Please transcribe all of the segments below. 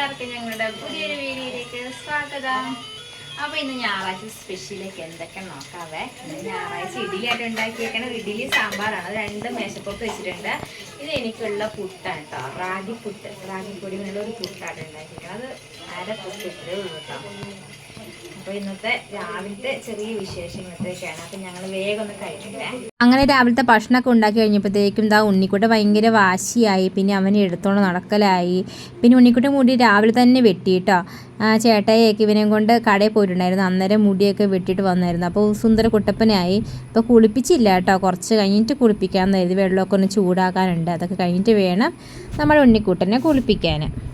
എല്ലാവർക്കും ഞങ്ങളുടെ പുതിയൊരു വീഡിയോയിലേക്ക് സ്വാഗതം. അപ്പൊ ഇന്ന് ഞായറാഴ്ച സ്പെഷ്യലേക്ക് എന്തൊക്കെ നോക്കാവേ? ഞായറാഴ്ച ഇഡ്ഡലിയായിട്ട് ഉണ്ടാക്കിയേക്കണത് ഇഡ്ഡലി സാമ്പാറാണ്. രണ്ടും മേശപ്പുറത്ത് വെച്ചിട്ടുണ്ട്. ഇത് എനിക്കുള്ള പുട്ടാണ് കേട്ടോ റാഗി പുട്ട്. റാഗി പൊടി കൊണ്ടുള്ള ഒരു പുട്ടാണ് ഉണ്ടാക്കിയിരിക്കുന്നത് അത് പുട്ട് ഇത്രേ ഉള്ളൂ കേട്ടോ ചെറിയ വേഗം ഒന്ന് അങ്ങനെ രാവിലത്തെ ഭക്ഷണമൊക്കെ ഉണ്ടാക്കി കഴിഞ്ഞപ്പോഴത്തേക്കും ഇതാ ഉണ്ണിക്കുട്ട ഭയങ്കര വാശിയായി. പിന്നെ അവനെ എടുത്തോണ്ട് നടക്കലായി. പിന്നെ ഉണ്ണിക്കുട്ട മുടി രാവിലെ തന്നെ വെട്ടിയിട്ടോ. ചേട്ടായിയൊക്കെ ഇവനെയും കൊണ്ട് കടയിൽ പോയിട്ടുണ്ടായിരുന്നു. അന്നേരം മുടിയൊക്കെ വെട്ടിയിട്ട് വന്നായിരുന്നു. അപ്പോൾ സുന്ദര കുട്ടപ്പനായി. ഇപ്പോൾ കുളിപ്പിച്ചില്ല കേട്ടോ. കുറച്ച് കഴിഞ്ഞിട്ട് കുളിപ്പിക്കാമെന്ന് കരുതി. വെള്ളമൊക്കെ ഒന്ന് ചൂടാക്കാനുണ്ട്. അതൊക്കെ കഴിഞ്ഞിട്ട് വേണം നമ്മുടെ ഉണ്ണിക്കുട്ടനെ കുളിപ്പിക്കാൻ.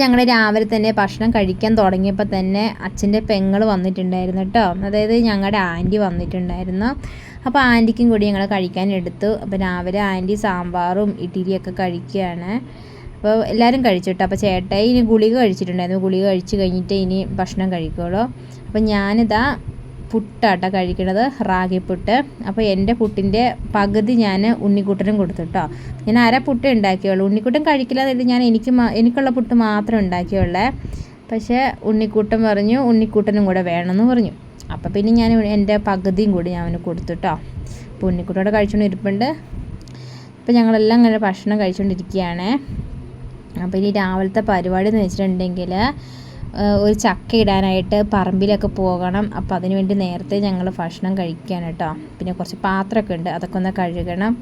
ഞങ്ങൾ രാവിലെ തന്നെ ഭക്ഷണം കഴിക്കാൻ തുടങ്ങിയപ്പോൾ തന്നെ അച്ഛന്റെ പെങ്ങൾ വന്നിട്ടുണ്ടായിരുന്നു കേട്ടോ അതായത് ഞങ്ങളുടെ ആന്റി വന്നിട്ടുണ്ടായിരുന്നു. അപ്പോൾ ആന്റിക്കും കൂടി ഞങ്ങൾ കഴിക്കാൻ എടുത്തു. അപ്പോൾ രാവിലെ ആന്റി സാമ്പാറും ഇഡ്ഡലിയൊക്കെ കഴിക്കുകയാണ്. അപ്പോൾ എല്ലാവരും കഴിച്ചു കേട്ടോ അപ്പോൾ ചേട്ടായി ഇനി ഗുളിക കഴിച്ചിട്ടുണ്ടായിരുന്നു. ഗുളിക കഴിച്ച് കഴിഞ്ഞിട്ട് ഇനി ഭക്ഷണം കഴിക്കുള്ളൂ. അപ്പോൾ ഞാനിതാ പുട്ടാട്ടോ കഴിക്കണത് റാഗി പുട്ട് അപ്പോൾ എന്റെ പുട്ടിന്റെ പകുതി ഞാൻ ഉണ്ണിക്കുട്ടനും കൊടുത്തു കേട്ടോ ഞാൻ അര പുട്ട് ഉണ്ടാക്കിയുള്ളൂ. ഉണ്ണിക്കുട്ടൻ കഴിക്കില്ലാതെ ഞാൻ എനിക്ക് എനിക്കുള്ള പുട്ട് മാത്രം ഉണ്ടാക്കിയുള്ളേ. പക്ഷേ ഉണ്ണിക്കൂട്ടൻ പറഞ്ഞു ഉണ്ണിക്കൂട്ടനും കൂടെ വേണമെന്ന് പറഞ്ഞു. അപ്പോൾ പിന്നെ ഞാൻ എന്റെ പകുതിയും കൂടി ഞാൻ അവന് കൊടുത്തു കേട്ടോ അപ്പോൾ ഉണ്ണിക്കുട്ടനോട് കഴിച്ചുകൊണ്ട് ഇരിപ്പുണ്ട് ഇപ്പോൾ ഞങ്ങളെല്ലാം അങ്ങനെ ഭക്ഷണം കഴിച്ചുകൊണ്ടിരിക്കുകയാണ് അപ്പോൾ ഇനി രാവിലത്തെ പരിപാടി എന്ന് വെച്ചിട്ടുണ്ടെങ്കിൽ ഒരു ചക്ക ഇടാനായിട്ട് പറമ്പിലൊക്കെ പോകണം. അപ്പോൾ അതിന് വേണ്ടി നേരത്തെ ഞങ്ങൾ ഭക്ഷണം കഴിക്കുകയാണ് കേട്ടോ പിന്നെ കുറച്ച് പാത്രമൊക്കെ ഉണ്ട് അതൊക്കെ ഒന്ന് കഴുകണം.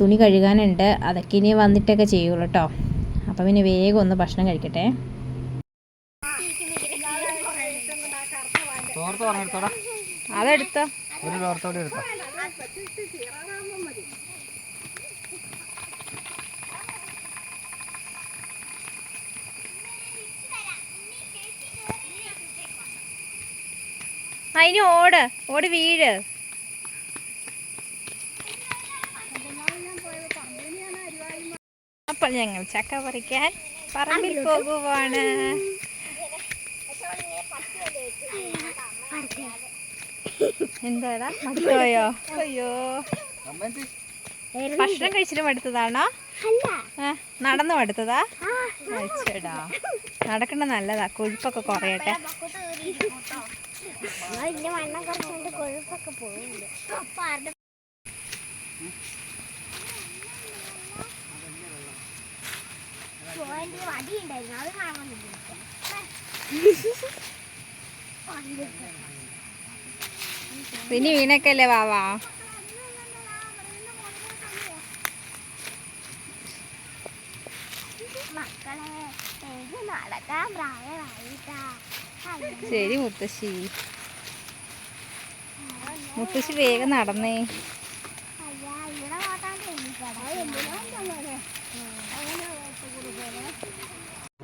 തുണി കഴുകാനുണ്ട് അതൊക്കെ ഇനി വന്നിട്ടൊക്കെ ചെയ്യുള്ളൂ കേട്ടോ അപ്പോൾ പിന്നെ വേഗം ഒന്ന് ഭക്ഷണം കഴിക്കട്ടെ. അതെടുത്തോ. ഒരു എടുത്തോ. അതിന് ഓട്. ഓട് വീഴ്. അപ്പോൾ ഞങ്ങൾ ചക്ക പറിക്കാൻ പറമ്പിൽ പോകുവാണ്. എന്താടാ? മടുത്തോയോ? അയ്യോ. ഭക്ഷണം കഴിച്ചിട്ട് മടുത്തതാണോ? നടന്നു മടുത്തതാ? അയച്ചടാ. നടക്കണ നല്ലതാ. കൊഴുപ്പൊക്കെ കുറയട്ടെ. അത് പിന്നെ വീണക്കല്ലേ വാവാ മക്കളെ എനിക്ക് നടക്കാൻ പ്രായമായിട്ടാ. ശരി മുത്തശ്ശി. മുത്തശ്ശി വേഗം നടന്നേ.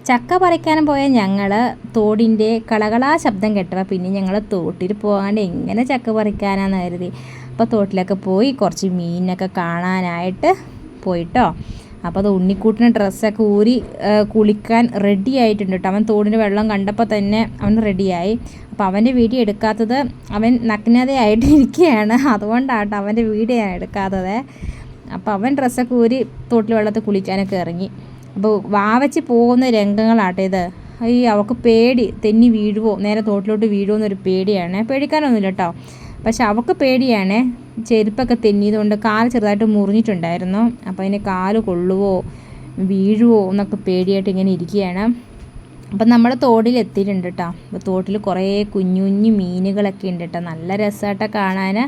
ചക്ക പറിക്കാനും പോയ ഞങ്ങൾ തോടിന്റെ കളകളാ ശബ്ദം കേട്ടപ്പോൾ പിന്നെ ഞങ്ങൾ തോട്ടിൽ പോകാണ്ട് എങ്ങനെ ചക്ക പറിക്കാനാന്ന് കരുതി. അപ്പോൾ തോട്ടിലൊക്കെ പോയി കുറച്ച് മീനൊക്കെ കാണാനായിട്ട് പോയിട്ടോ. അപ്പോൾ അത് ഉണ്ണിക്കൂട്ടിന് ഡ്രസ്സൊക്കെ ഊരി കുളിക്കാൻ റെഡി ആയിട്ടുണ്ട് കേട്ടോ. അവൻ തോടിന്റെ വെള്ളം കണ്ടപ്പോൾ തന്നെ അവൻ റെഡിയായി അപ്പോൾ അവന്റെ വീഡിയോ എടുക്കാത്തത് അവൻ നഗ്നതയായിട്ട് ഇരിക്കുകയാണ് അതുകൊണ്ടാട്ടോ അവന്റെ വീഡിയോ ഞാൻ എടുക്കാത്തത്. അപ്പോൾ അവൻ ഡ്രസ്സൊക്കെ ഊരി തോട്ടിൽ വെള്ളത്തിൽ കുളിക്കാനൊക്കെ ഇറങ്ങി. അപ്പോൾ വാവച്ച് പോകുന്ന രംഗങ്ങളാട്ടോ ഇത്. ഈ അവൾക്ക് പേടി. തെന്നി വീഴുവോ? നേരെ തോട്ടിലോട്ട് വീഴുമോ എന്നൊരു പേടിയാണ്. പേടിക്കാനൊന്നുമില്ല കേട്ടോ. പക്ഷെ അവൾക്ക് പേടിയാണ്. ചെരുപ്പൊക്കെ തെന്നിയതുകൊണ്ട് കാൽ ചെറുതായിട്ട് മുറിഞ്ഞിട്ടുണ്ടായിരുന്നു. അപ്പോൾ അതിന് കാൽ കൊള്ളുവോ വീഴുവോ എന്നൊക്കെ പേടിയായിട്ട് ഇങ്ങനെ ഇരിക്കുകയാണ്. അപ്പം നമ്മൾ തോടിൽ എത്തിയിട്ടുണ്ട് കേട്ടോ. അപ്പോൾ തോട്ടിൽ കുറേ കുഞ്ഞു കുഞ്ഞു മീനുകളൊക്കെ ഉണ്ട് കേട്ടോ. നല്ല രസമായിട്ട് കാണാൻ.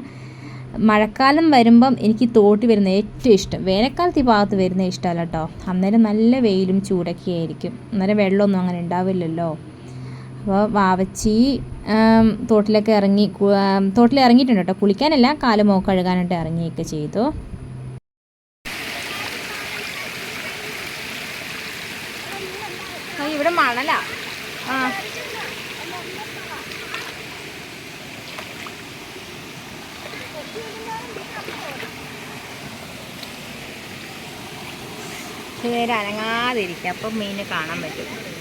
മഴക്കാലം വരുമ്പം എനിക്ക് തോട്ടി വരുന്ന ഏറ്റവും ഇഷ്ടം. വേനൽക്കാലത്ത് ഈ ഭാഗത്ത് വരുന്ന ഇഷ്ടമല്ല കേട്ടോ. അന്നേരം നല്ല വെയിലും ചൂടൊക്കെ ആയിരിക്കും. അന്നേരം വെള്ളമൊന്നും അങ്ങനെ ഉണ്ടാവില്ലല്ലോ. അപ്പോൾ വാവച്ചി തോട്ടിലൊക്കെ ഇറങ്ങി തോട്ടിൽ ഇറങ്ങിയിട്ടുണ്ട് കേട്ടോ. കുളിക്കാനല്ല കാൽ മോക്ക് കഴുകാനായിട്ട് ഇറങ്ങിയൊക്കെ ചെയ്തു. ഇവിടെ മണല. ആ. നേരെ അപ്പം മീനെ കാണാൻ പറ്റും.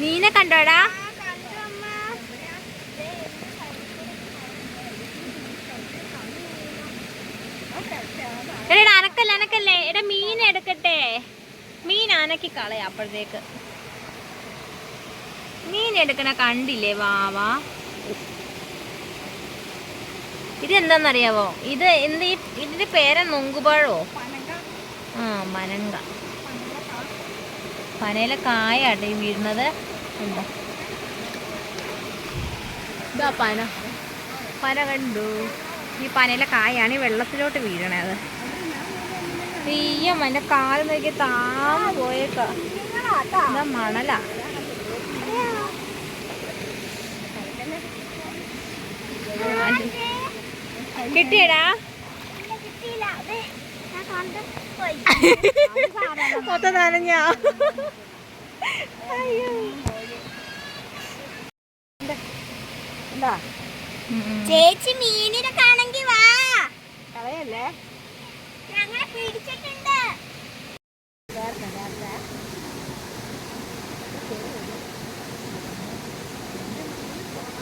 മീനെ കണ്ടോടാ. എടാ അനക്കല്ല അനക്കല്ലേ. എടാ മീൻ എടുക്കട്ടെ. മീൻ അനക്കി കളയാ അപ്പോഴത്തേക്ക്. മീൻ എടുക്കണ കണ്ടില്ലേ വാവാ ഇത് എന്താന്നറിയാവോ ഇത് എന്ത് ഇതിന്റെ പേരെ നൊങ്കുപഴോ? ആ മനങ്ക. പനയിലെ കായാട്ടെ ഈ വീഴുന്നത്. എന്താ ഇതാ പന. പന കണ്ടു. ഈ പനയിലെ കായാണ് ഈ വെള്ളത്തിലോട്ട് വീഴണത്. തീയം എന്റെ കാൽ നോക്കി താന്ന് പോയേക്കാ. എന്താ മണലാ. കിട്ടിയടാ കിട്ടിയില്ല അതെ ഞാൻ കണ്ട് പോയി മൊത്തം നനഞ്ഞാ? ചേച്ചി മീനിനെ കാണെങ്കി വാ. കളയല്ലേ? ഞങ്ങളെ പിടിച്ചിട്ടുണ്ട്.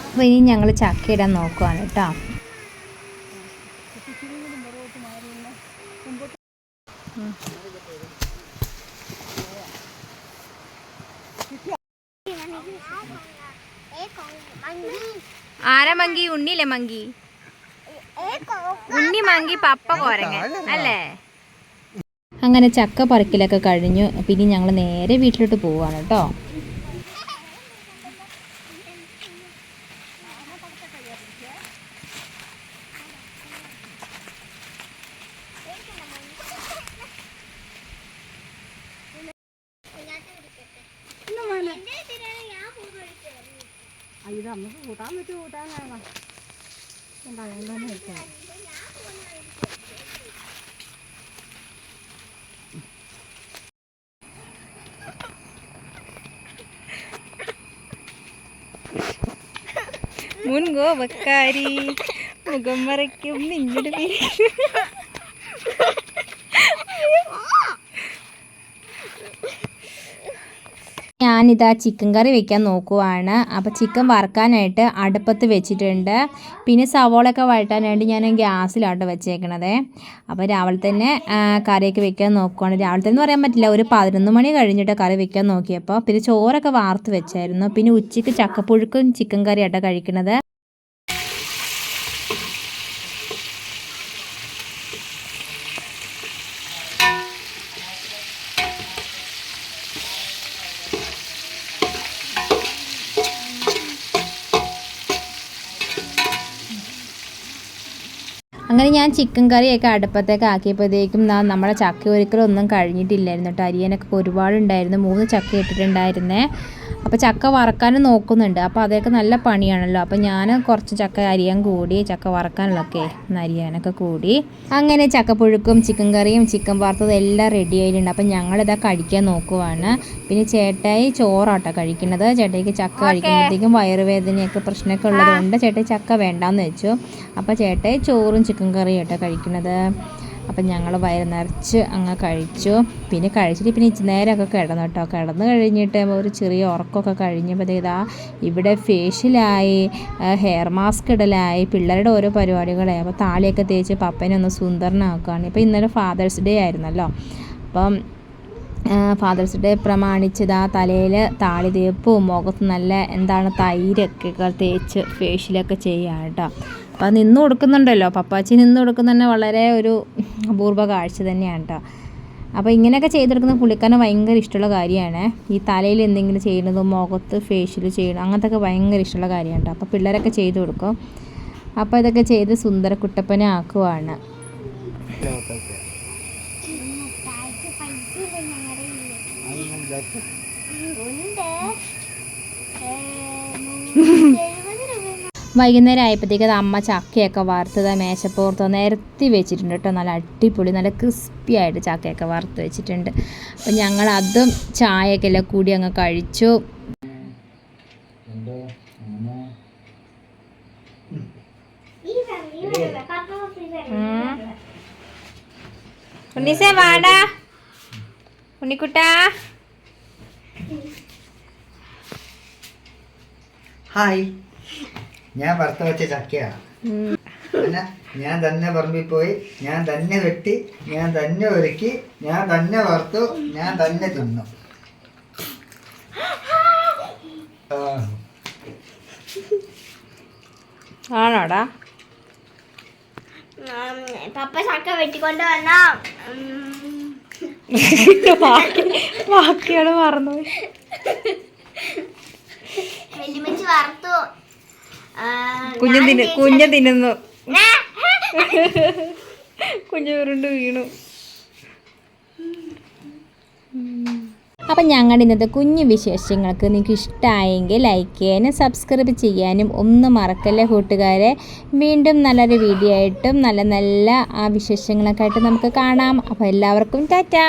അപ്പോൾ ഇനി ഞങ്ങൾ ചക്കയിടാൻ ഇടാൻ നോക്കുവാണ് കേട്ടോ. ആരാ മങ്കി? ഉണ്ണിയില്ലേ മങ്കി? ഉണ്ണി മങ്കി പപ്പ കോരങ്ങ അല്ലേ? അങ്ങനെ ചക്ക പറിക്കലൊക്കെ കഴിഞ്ഞു. പിന്നെ ഞങ്ങൾ നേരെ വീട്ടിലോട്ട് പോവാണ് കേട്ടോ ഇത് നമുക്ക് കൂട്ടാൻ പറ്റും കൂട്ടാനാണ് മുൻകോപക്കാരി മുഖം മറയ്ക്കും നിങ്ങളുടെ പേര് ഞാനിതാ ചിക്കൻ കറി വെക്കാൻ നോക്കുവാണ്. അപ്പോൾ ചിക്കൻ വറുക്കാനായിട്ട് അടുപ്പത്ത് വെച്ചിട്ടുണ്ട്. പിന്നെ സവോളൊക്കെ വഴറ്റാനായിട്ട് ഞാൻ ഗ്യാസിലാണ് വെച്ചേക്കണത്. അപ്പോൾ രാവിലെ തന്നെ കറിയൊക്കെ വെക്കാൻ നോക്കുവാണ്. രാവിലെ തന്നെ പറയാൻ പറ്റില്ല. ഒരു പതിനൊന്ന് മണി കഴിഞ്ഞിട്ട് കറി വെക്കാൻ നോക്കിയപ്പോൾ പിന്നെ ചോറൊക്കെ വാർത്ത് വെച്ചായിരുന്നു. പിന്നെ ഉച്ചയ്ക്ക് ചക്കപ്പുഴുക്കും ചിക്കൻ കറിയാട്ടോ കഴിക്കണത്. അങ്ങനെ ഞാൻ ചിക്കൻ കറിയൊക്കെ അടുപ്പത്തേക്ക് ആക്കിയപ്പോഴത്തേക്കും നമ്മുടെ ചക്ക ഒരിക്കലൊന്നും കഴിഞ്ഞിട്ടില്ലായിരുന്നു കേട്ടോ. അരിയനൊക്കെ ഒരുപാടുണ്ടായിരുന്നു. മൂന്ന് ചക്ക ഇട്ടിട്ടുണ്ടായിരുന്നേ. അപ്പോൾ ചക്ക വറക്കാനും നോക്കുന്നുണ്ട്. അപ്പോൾ അതൊക്കെ നല്ല പണിയാണല്ലോ. അപ്പോൾ ഞാൻ കുറച്ച് ചക്ക അരിയാൻ കൂടി ചക്ക വറക്കാനുള്ളൊക്കെ ഒന്ന് അരിയാനൊക്കെ കൂടി. അങ്ങനെ ചക്കപ്പുഴുക്കും ചിക്കൻ കറിയും ചിക്കൻ വറുത്തതും എല്ലാം റെഡി ആയിട്ടുണ്ട്. അപ്പോൾ ഞങ്ങളിതാ കഴിക്കാൻ നോക്കുവാണ്. പിന്നെ ചേട്ടായി ചോറാട്ടോ കഴിക്കുന്നത്. ചേട്ടായിക്ക് ചക്ക കഴിക്കുമ്പോഴത്തേക്കും വയറുവേദനയൊക്കെ പ്രശ്നമൊക്കെ ഉള്ളതുകൊണ്ട് ചേട്ടായി ചക്ക വേണ്ടാന്ന് വെച്ചു. അപ്പോൾ ചേട്ടായി ചോറും ചിക്കൻ കറിയും കേട്ടോ കഴിക്കണത് അപ്പം ഞങ്ങൾ വയറ് നിറച്ച് അങ്ങ് കഴിച്ചു. പിന്നെ കഴിച്ചിട്ട് പിന്നെ നേരമൊക്കെ കിടന്നു കേട്ടോ. കിടന്ന് കഴിഞ്ഞിട്ട് ഒരു ചെറിയ ഉറക്കമൊക്കെ കഴിഞ്ഞപ്പോഴത്തേതാ ഇവിടെ ഫേഷ്യലായി ഹെയർ മാസ്ക് ഇടലായി പിള്ളേരുടെ ഓരോ പരിപാടികളായി. അപ്പോൾ താളിയൊക്കെ തേച്ച് പപ്പനെ ഒന്ന് സുന്ദരനാക്കുകയാണ്. ഇപ്പോൾ ഇന്നലെ ഫാദേഴ്സ് ഡേ ആയിരുന്നല്ലോ. അപ്പം ഫാദേഴ്സ് ഡേ പ്രമാണിച്ചത് ആ തലയിൽ താളി തേപ്പും മുഖത്ത് നല്ല എന്താണ് തൈരൊക്കെ തേച്ച് ഫേഷ്യലൊക്കെ ചെയ്യാം കേട്ടോ. അത് നിന്ന് കൊടുക്കുന്നുണ്ടല്ലോ. പപ്പാച്ചി നിന്ന് കൊടുക്കുന്ന തന്നെ വളരെ ഒരു അപൂർവ കാഴ്ച തന്നെയാണ് കേട്ടോ അപ്പോൾ ഇങ്ങനെയൊക്കെ ചെയ്തെടുക്കുന്ന പുള്ളിക്കാരന് ഭയങ്കര ഇഷ്ടമുള്ള കാര്യമാണ്. ഈ തലയിൽ എന്തെങ്കിലും ചെയ്യുന്നത് മുഖത്ത് ഫേഷ്യൽ ചെയ്യണം അങ്ങനത്തെ ഒക്കെ ഭയങ്കര ഇഷ്ടമുള്ള കാര്യമാണ് കേട്ടോ അപ്പോൾ പിള്ളേരൊക്കെ ചെയ്ത് കൊടുക്കും. അപ്പോൾ ഇതൊക്കെ ചെയ്ത് സുന്ദര കുട്ടപ്പനെ ആക്കുവാണ് വൈകുന്നേരം ആയപ്പോഴത്തേക്ക് അത് അമ്മ ചക്കയൊക്കെ വറുത്തത് മേശപ്പുറത്ത് നിരത്തി വെച്ചിട്ടുണ്ട് കേട്ടോ. നല്ല അടിപൊളി നല്ല ക്രിസ്പി ആയിട്ട് ചക്കയൊക്കെ വറുത്ത് വെച്ചിട്ടുണ്ട്. അപ്പം ഞങ്ങൾ അതും ചായയൊക്കെ എല്ലാം കൂടി അങ്ങ് കഴിച്ചു. ഉണ്ണിസേ വാടാ. ഉണ്ണിക്കുട്ടാ. ഹായ്. ഞാൻ വറുത്ത വെച്ച ചക്കയാ. പിന്നെ ഞാൻ തന്നെ പറമ്പിൽ പോയി ഞാൻ തന്നെ വെട്ടി ഞാൻ തന്നെ ഒരുക്കി ഞാൻ തന്നെ വറുത്തു ഞാൻ തന്നെ തിന്നു. ആണോടാ? പപ്പ ചക്ക വെട്ടിക്കൊണ്ട് വന്ന? ബാക്കിയാണ് മറന്നു വെല്ലുമിച്ച് വറുത്തു. കുഞ്ഞു തിന്നു കുഞ്ഞു തിന്നുന്നു കുഞ്ഞു ഉരുണ്ട് വീണു. അപ്പം ഞങ്ങളുടെ ഇന്നത്തെ കുഞ്ഞു വിശേഷങ്ങൾക്ക് നിങ്ങൾക്ക് ഇഷ്ടമായെങ്കിൽ ലൈക്ക് ചെയ്യാനും സബ്സ്ക്രൈബ് ചെയ്യാനും ഒന്നും മറക്കല്ലേ കൂട്ടുകാരെ? വീണ്ടും നല്ലൊരു വീഡിയോ ആയിട്ടും നല്ല നല്ല ആ വിശേഷങ്ങളൊക്കെ ആയിട്ട് നമുക്ക് കാണാം. അപ്പോൾ എല്ലാവർക്കും ടാറ്റാ.